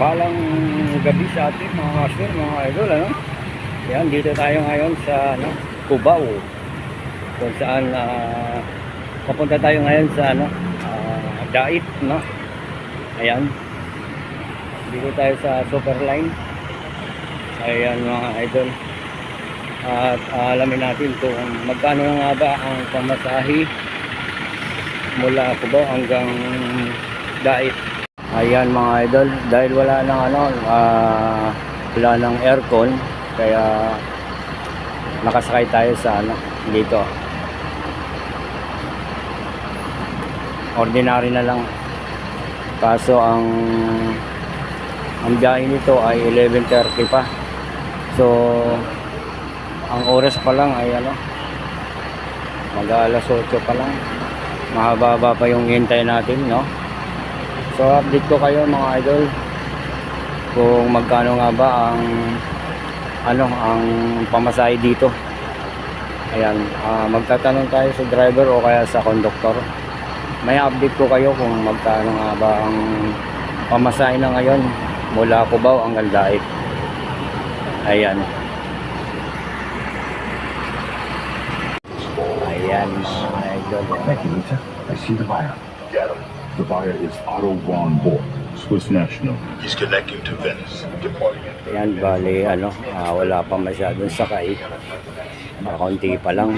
Palang gabi sa atin mga master, mga idol, ano? Yan, dito tayo ngayon sa ano, Cubao. Kung saan ah, papunta tayo ngayon sa ano, ah, Dait, no? Ayan. Dito tayo sa Superline. Ayan mga idol. At ah, alamin natin kung magkano nga ba ang pamasahe mula Cubao hanggang Dait. Ayan mga idol, dahil wala nang ano, ah, wala nang aircon, kaya nakasakay tayo sa ano, dito. Ordinary na lang. Kaso ang ang biyahe nito ay 11.30 pa. So, ang oras pa lang ay ano, mag alas 8 pa lang. Mahaba pa yung hintay natin, no? So update ko kayo mga idol kung magkano nga ba ang ano ang pamasahe dito. Ayan, ah, magtatanong tayo sa driver o kaya sa conductor. May update ko kayo kung magkano nga ba ang pamasahe na ngayon mula Cubao hanggang Daig. Ayan. Ayan mga idol. Thank you, Lisa. I see the buyer. Get him. The buyer is Otto von Borg, Swiss national. He's connecting to Venice. Departing at Yan, bali, ano, ah, wala pa masyadong sakay. Ah, Kaunti pa lang.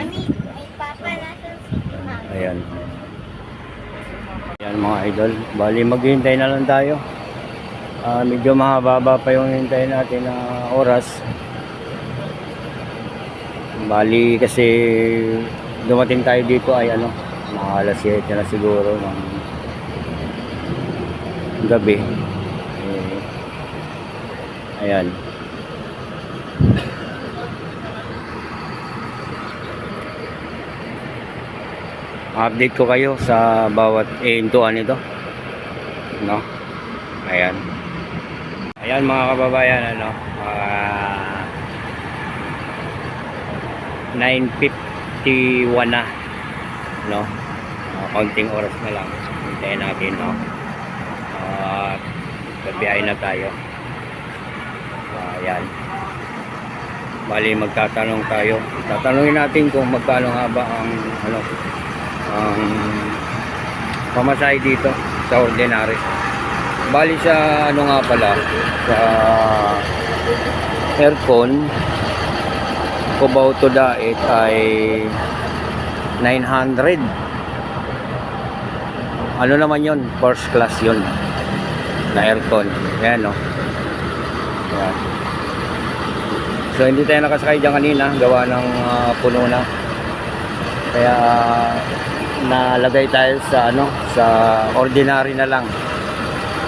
Ayan. Ayan mga idol. Bali, maghihintay na lang tayo. Ah, medyo mahaba pa yung hintay natin na oras. Bali, kasi dumating tayo dito ay ano, mga alas 7 na siguro ng gabi. Ayan. Update ko kayo sa bawat intuan nito. No? Ayan. Ayan mga kababayan, ano, ah 9.51 na. No? Ah, konting oras na lang. Hintayin natin, no? Babiyahin na tayo. Ayan. Bali magtatanong tayo. Tatanungin natin kung magkano nga ba ang ano ang pamasahe dito sa ordinary. Bali sa ano nga pala sa aircon Cubao to Daet ay 900 ano naman yon first class yon na aircon. Yan no? Yan so hindi tayo nakasakay dyan kanina. Gawa ng ah, puno na. Kaya nalagay tayo sa ano sa ordinary na lang.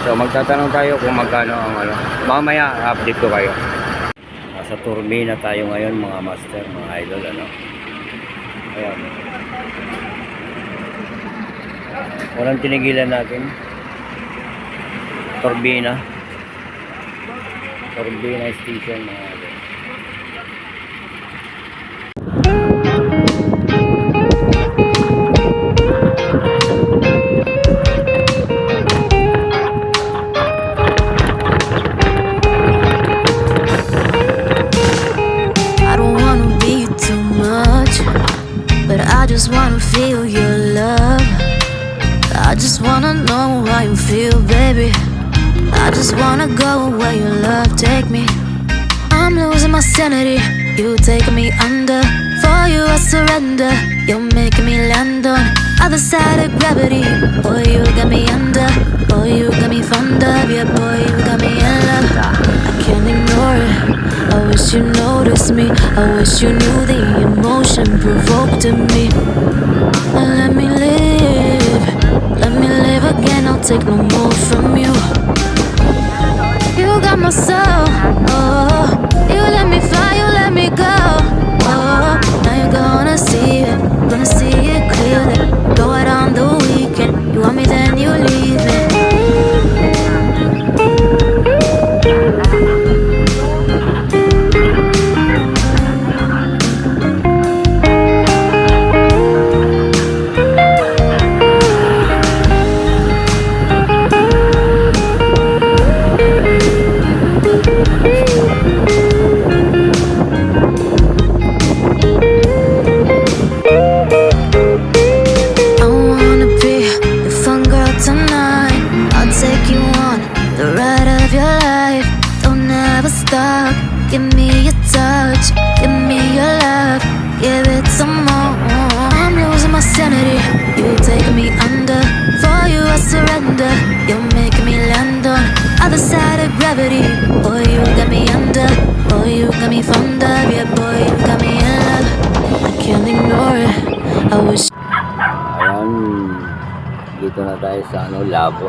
So magtatanong tayo kung magkano ang ano. Mamaya update ko kayo. Nasa turbina tayo ngayon mga master mga idol ano. Ayan. Walang tinigilan natin turbina turbina station mga idol I don't wanna be too much, but I just wanna feel your love. I just wanna know how you feel, baby. I just wanna go where your love take me. I'm losing my sanity, you take me under. For you, I surrender. You're making me land on other side of gravity. Boy, you got me under. Boy, you got me fond of. Yeah, boy, you got me in love. I can't ignore it. I wish you noticed me. I wish you knew the emotion provoked in me. Let me live. Let me live again. I'll take no more from you. You stuck. Give me a touch, give me your love. Give it some more. I'm losing my sanity. You take me under, for you I surrender. You're making me land on other side of gravity. Boy, you got me under, boy, you got me fond of Yeah, boy, you got me in love. I can't ignore it, I wish Ayan, dito na tayo sa ano, labo.